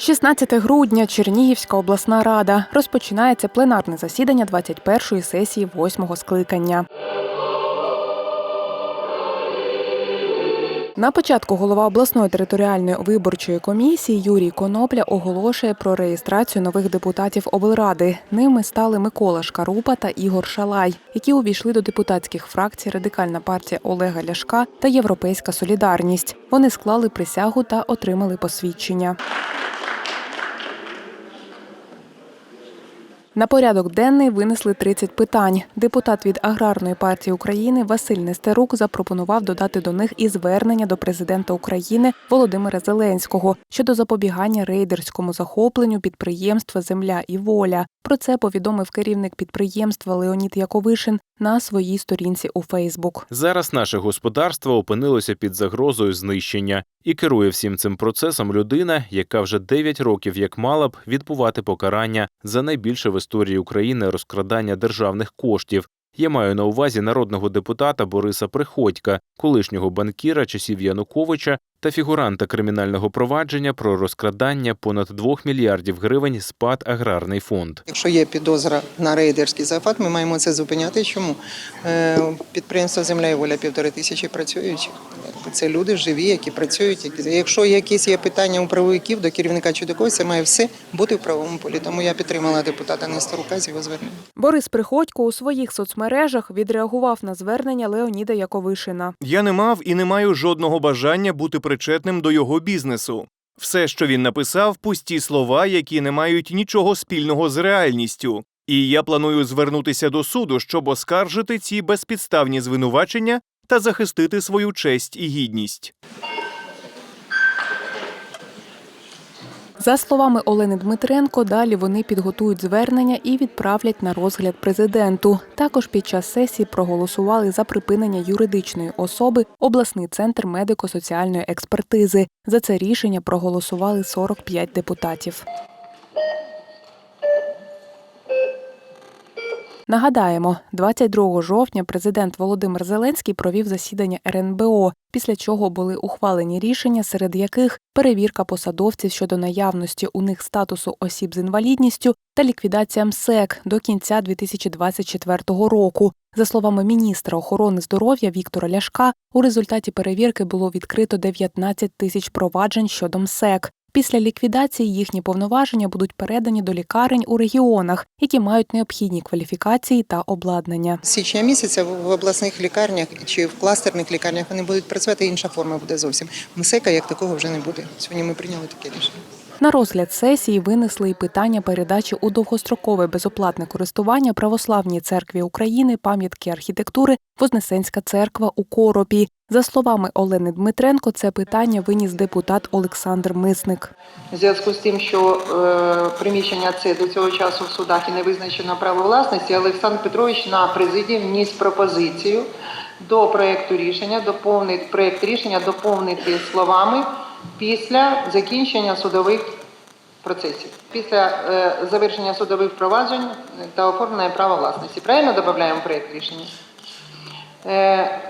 16 грудня Чернігівська обласна рада розпочинається пленарне засідання 21-ї сесії 8-го скликання. На початку голова обласної територіальної виборчої комісії Юрій Конопля оголошує про реєстрацію нових депутатів облради. Ними стали Микола Шкарупа та Ігор Шалай, які увійшли до депутатських фракцій Радикальна партія Олега Ляшка та Європейська Солідарність. Вони склали присягу та отримали посвідчення. На порядок денний винесли 30 питань. Депутат від Аграрної партії України Василь Нестерук запропонував додати до них і звернення до президента України Володимира Зеленського щодо запобігання рейдерському захопленню підприємства Земля і воля. Про це повідомив керівник підприємства Леонід Яковишин на своїй сторінці у Фейсбук. Зараз наше господарство опинилося під загрозою знищення, і керує всім цим процесом людина, яка вже 9 років як мала б відбувати покарання за найбільше в історії України розкрадання державних коштів. Я маю на увазі народного депутата Бориса Приходька, колишнього банкіра часів Януковича та фігуранта кримінального провадження про розкрадання понад 2 мільярдів гривень СПАД Аграрний фонд. Якщо є підозра на рейдерський захват, ми маємо це зупиняти. Чому Е, підприємство Земля і воля півтори тисячі працюючих. Це люди живі, які працюють. які- Якщо якісь є питання у правовиків до керівника Чудакова, це має все бути в правовому полі. Тому я підтримала депутата Нестарука з його звернення. Борис Приходько у своїх соцмережах відреагував на звернення Леоніда Яковишина. Я не мав і не маю жодного бажання бути причетним до його бізнесу. Все, що він написав, пусті слова, які не мають нічого спільного з реальністю. І я планую звернутися до суду, щоб оскаржити ці безпідставні звинувачення та захистити свою честь і гідність. За словами Олени Дмитренко, далі вони підготують звернення і відправлять на розгляд президенту. Також під час сесії проголосували за припинення юридичної особи обласний центр медико-соціальної експертизи. За це рішення проголосували 45 депутатів. Нагадаємо, 22 жовтня президент Володимир Зеленський провів засідання РНБО, після чого були ухвалені рішення, серед яких перевірка посадовців щодо наявності у них статусу осіб з інвалідністю та ліквідація МСЕК до кінця 2024 року. За словами міністра охорони здоров'я Віктора Ляшка, у результаті перевірки було відкрито 19 тисяч проваджень щодо МСЕК. Після ліквідації їхні повноваження будуть передані до лікарень у регіонах, які мають необхідні кваліфікації та обладнання. З січня місяця в обласних лікарнях чи в кластерних лікарнях вони будуть працювати. Інша форма буде зовсім. МСЕКа як такого вже не буде. Сьогодні ми прийняли таке рішення. На розгляд сесії винесли і питання передачі у довгострокове безоплатне користування православній церкві України пам'ятки архітектури Вознесенська церква у Коропі. За словами Олени Дмитренко, це питання виніс депутат Олександр Мисник. В зв'язку з тим, що е, приміщення це до цього часу в судах і не визначено право власності, Олександр Петрович на президії вніс пропозицію до проекту рішення, доповнити проект рішення доповнити словами після закінчення судових процесів, після е, завершення судових проваджень та оформлення права власності. Правильно додаємо проект рішення? Е,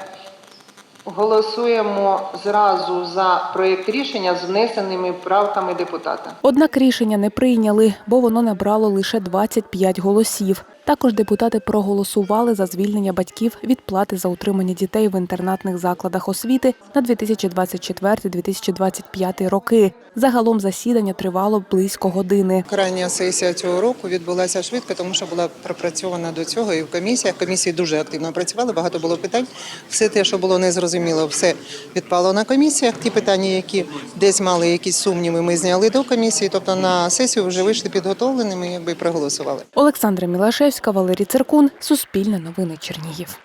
Голосуємо зразу за проєкт рішення з внесеними правками депутата. Однак рішення не прийняли, бо воно набрало лише 25 голосів. Також депутати проголосували за звільнення батьків від плати за утримання дітей в інтернатних закладах освіти на 2024-2025 роки. Загалом засідання тривало близько години. Крайня сесія цього року відбулася швидко, тому що була пропрацьована до цього і в комісіях. Комісії дуже активно працювали, багато було питань. Все те, що було незрозуміло, все відпало на комісіях. Ті питання, які десь мали якісь сумніви, ми зняли до комісії. Тобто на сесію вже вийшли підготовленими, якби проголосували. Олександра Мілашевська, Валерій Циркун, Суспільне новини Чернігів.